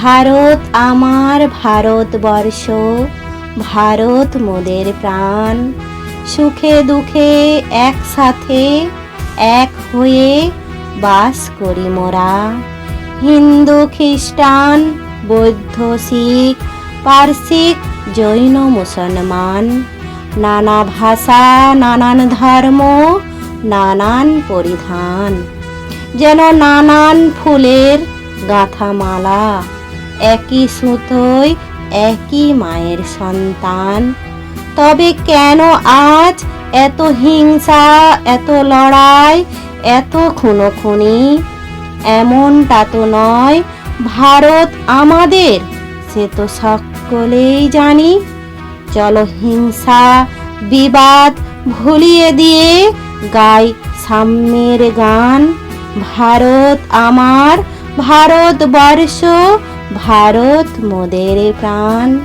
ভারত আমার ভারতবর্ষ, ভারত মোদের প্রাণ। সুখে দুঃখে একসাথে এক হয়ে বাস করি মোরা। হিন্দু, খ্রিস্টান, বৌদ্ধ, শিখ, পার্সিক, জৈন, মুসলমান। নানা ভাষা, নানান ধর্ম, নানান পরিধান। যেন নানান ফুলের গাঁথা মালা একই সুতোয়, একই মায়ের সন্তান। তবে কেন আজ এত হিংসা, এত লড়াই, এত খুনোখুনি? এমনটা তো নয়, ভারত আমাদের, সে তো সকলেই জানি। চলো হিংসা, বিবাদ ভুলিয়ে দিয়ে গাই সাম্যের গান। ভারত আমার ভারতবর্ষ ভারত মোদের প্রাণ।